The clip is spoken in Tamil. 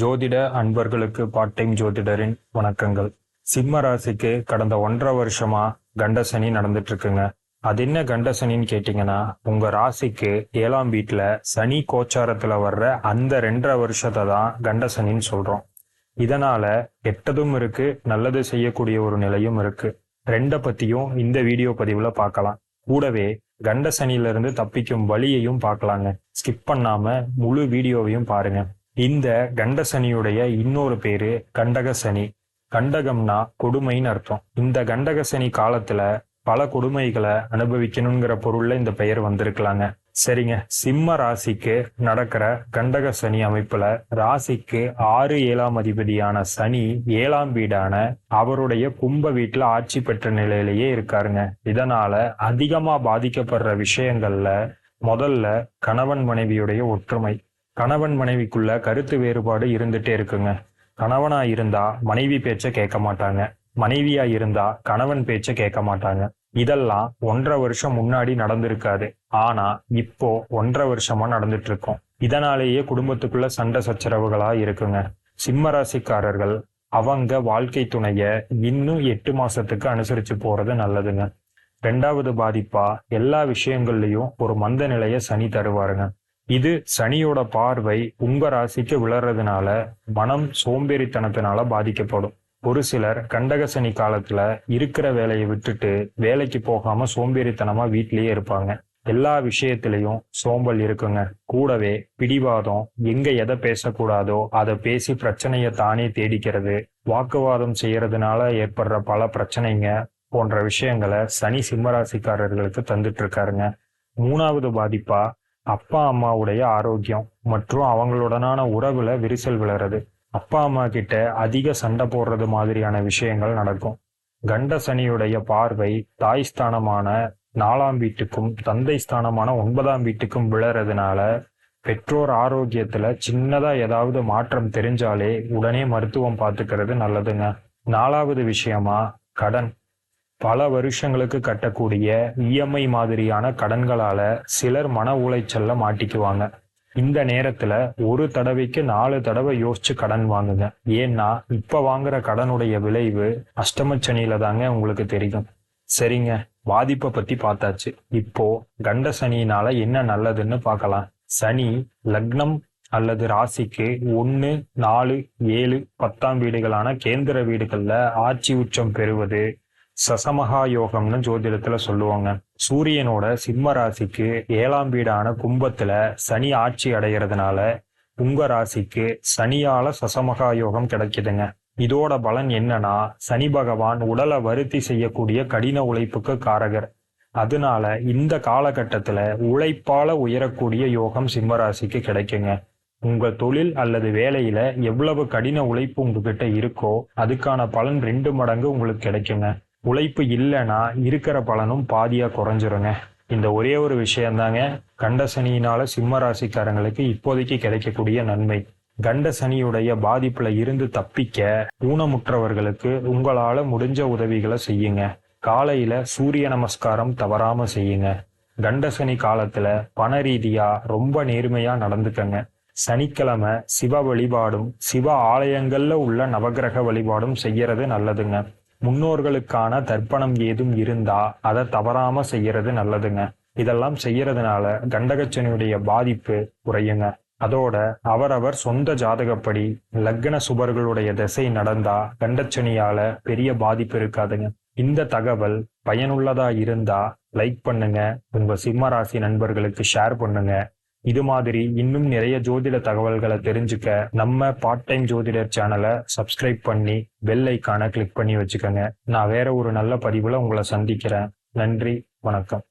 ஜோதிட அன்பர்களுக்கு பார்ட் டைம் ஜோதிடரின் வணக்கங்கள். சிம்ம ராசிக்கு கடந்த ஒன்றரை வருஷமா கண்டசனி நடந்துட்டு இருக்குங்க அது என்ன கண்டசனின்னு கேட்டிங்கன்னா உங்க ராசிக்கு ஏழாம் வீட்டில் சனி கோச்சாரத்தில் வர்ற அந்த ரெண்டரை வருஷத்தை தான் கண்டசனின்னு சொல்றோம். இதனால கெட்டதும் இருக்கு நல்லது செய்யக்கூடிய ஒரு நிலையும் இருக்கு. ரெண்டை பத்தியும் இந்த வீடியோ பதிவுல பார்க்கலாம். கூடவே கண்டசனில இருந்து தப்பிக்கும் வழியையும் பார்க்கலாங்க. ஸ்கிப் பண்ணாம முழு வீடியோவையும் பாருங்க. இந்த கண்ட சனியுடைய இன்னொரு பேரு கண்டக சனி. கண்டகம்னா கொடுமைன்னு அர்த்தம். இந்த கண்டக சனி காலத்துல பல கொடுமைகளை அனுபவிக்கணுங்கிற பொருள்ல இந்த பெயர் வந்திருக்கலாங்க. சரிங்க. சிம்ம ராசிக்கு நடக்கிற கண்டக சனி அமைப்புல ராசிக்கு ஆறு ஏழாம் அதிபதியான சனி ஏழாம் வீடான அவருடைய கும்ப வீட்டுல ஆட்சி பெற்ற நிலையிலேயே இருக்காருங்க. இதனால அதிகமா பாதிக்கப்படுற விஷயங்கள்ல முதல்ல கணவன் மனைவியுடைய ஒற்றுமை கணவன் மனைவிக்குள்ள கருத்து வேறுபாடு இருந்துட்டே இருக்குங்க. கணவனா இருந்தா மனைவி பேச்ச கேட்க மாட்டாங்க. மனைவியா இருந்தா கணவன் பேச்ச கேட்க மாட்டாங்க. இதெல்லாம் ஒன்றரை வருஷம் முன்னாடி நடந்திருக்காது. ஆனா இப்போ ஒன்றரை வருஷமா நடந்துட்டு இருக்கோம் இதனாலேயே குடும்பத்துக்குள்ள சண்டை சச்சரவுகளா இருக்குங்க. சிம்ம ராசிக்காரர்கள் அவங்க வாழ்க்கை துணைய இன்னும் எட்டு மாசத்துக்கு அனுசரிச்சு போறது நல்லதுங்க. ரெண்டாவது பாதிப்பா எல்லா விஷயங்கள்லயும் ஒரு மந்த நிலைய சனி தருவாருங்க. இது சனியோட பார்வை உங்க ராசிக்கு விழறதுனால மனம் சோம்பேறித்தனத்தினால பாதிக்கப்படும். ஒரு சிலர் கண்டக சனி காலத்துல இருக்கிற வேலையை விட்டுட்டு வேலைக்கு போகாம சோம்பேறித்தனமா வீட்லயே இருப்பாங்க. எல்லா விஷயத்திலையும் சோம்பல் இருக்குங்க. கூடவே பிடிவாதம் எங்க எதை பேசக்கூடாதோ அதை பேசி பிரச்சனையை தானே தேடிக்கிறது. வாக்குவாதம் செய்யறதுனால ஏற்படுற பல பிரச்சனைங்க போன்ற விஷயங்களை சனி சிம்மராசிக்காரர்களுக்கு தந்துட்டு இருக்காருங்க. மூணாவது பாதிப்பா அப்பா அம்மாவுடைய ஆரோக்கியம் மற்றும் அவங்களுடனான உறவுல விரிசல் விழுறது. அப்பா அம்மா கிட்ட அதிக சண்டை போடுறது மாதிரியான விஷயங்கள் நடக்கும். கண்ட சனியுடைய பார்வை தாய் ஸ்தானமான நாலாம் வீட்டுக்கும் தந்தை ஸ்தானமான ஒன்பதாம் வீட்டுக்கும் விழறதுனால பெற்றோர் ஆரோக்கியத்துல சின்னதா ஏதாவது மாற்றம் தெரிஞ்சாலே உடனே மருத்துவம் பார்த்துக்கிறது நல்லதுங்க. நாலாவது விஷயமா கடன். பல வருஷங்களுக்கு கட்டக்கூடிய இஎம்ஐ மாதிரியான கடன்களால சிலர் மன உளைச்சல்ல மாட்டிக்குவாங்க. இந்த நேரத்துல ஒரு தடவைக்கு நாலு தடவை யோசிச்சு கடன் வாங்குங்க. ஏன்னா இப்ப வாங்குற கடனுடைய விளைவு அஷ்டமச்சனியில தாங்க உங்களுக்கு தெரியும். சரிங்க பாதிப்பை பத்தி பார்த்தாச்சு. இப்போ கண்ட சனியினால என்ன நல்லதுன்னு பார்க்கலாம். சனி லக்னம் அல்லது ராசிக்கு ஒன்னு நாலு ஏழு பத்தாம் வீடுகளான கேந்திர வீடுகள்ல ஆட்சி உச்சம் பெறுவது சசமகா யோகம்னு ஜோதிடத்துல சொல்லுவாங்க. சூரியனோட சிம்ம ராசிக்கு ஏழாம் வீடான கும்பத்துல சனி ஆட்சி அடைகிறதுனால உங்க ராசிக்கு சனியால சசமகா யோகம் கிடைக்குதுங்க. இதோட பலன் என்னன்னா சனி பகவான் உடலை வருத்தி செய்யக்கூடிய கடின உழைப்புக்கு காரகர். அதனால இந்த காலகட்டத்துல உழைப்பால உயரக்கூடிய யோகம் சிம்ம ராசிக்கு கிடைக்குங்க. உங்க தொழில் அல்லது வேலையில எவ்வளவு கடின உழைப்பு உங்ககிட்ட இருக்கோ அதுக்கான பலன் ரெண்டு மடங்கு உங்களுக்கு கிடைக்குங்க. உழைப்பு இல்லைன்னா இருக்கிற பலனும் பாதியா குறைஞ்சிருங்க. இந்த ஒரே ஒரு விஷயம்தாங்க கண்ட சனியினால சிம்ம ராசிக்காரங்களுக்கு இப்போதைக்கு கிடைக்கக்கூடிய நன்மை. கண்ட சனியுடைய பாதிப்புல இருந்து தப்பிக்க ஊனமுற்றவர்களுக்கு உங்களால முடிஞ்ச உதவிகளை செய்யுங்க. காலையில சூரிய நமஸ்காரம் தவறாம செய்யுங்க. கண்ட சனி காலத்துல பண ரீதியா ரொம்ப நேர்மையா நடந்துக்கங்க. சனிக்கிழமை சிவ வழிபாடும் சிவ ஆலயங்கள்ல உள்ள நவகிரக வழிபாடும் செய்யறது நல்லதுங்க. முன்னோர்களுக்கான தர்ப்பணம் ஏதும் இருந்தா அதை தவறாம செய்யறது நல்லதுங்க. இதெல்லாம் செய்யறதுனால கண்டகச்சனியுடைய பாதிப்பு குறையுங்க. அதோட அவரவர் சொந்த ஜாதகப்படி லக்ன சுபர்களுடைய திசை நடந்தா கண்டச்சனியால பெரிய பாதிப்பு இருக்காதுங்க. இந்த தகவல் பயனுள்ளதா இருந்தா லைக் பண்ணுங்க. உங்க சிம்மராசி நண்பர்களுக்கு ஷேர் பண்ணுங்க. இது மாதிரி இன்னும் நிறைய ஜோதிட தகவல்களை தெரிஞ்சுக்க நம்ம பார்ட் டைம் ஜோதிடர் சேனலை சப்ஸ்கிரைப் பண்ணி பெல் ஐக்கானை கிளிக் பண்ணி வச்சுக்கோங்க. நான் வேற ஒரு நல்ல பதிவுல உங்களை சந்திக்கிறேன். நன்றி வணக்கம்.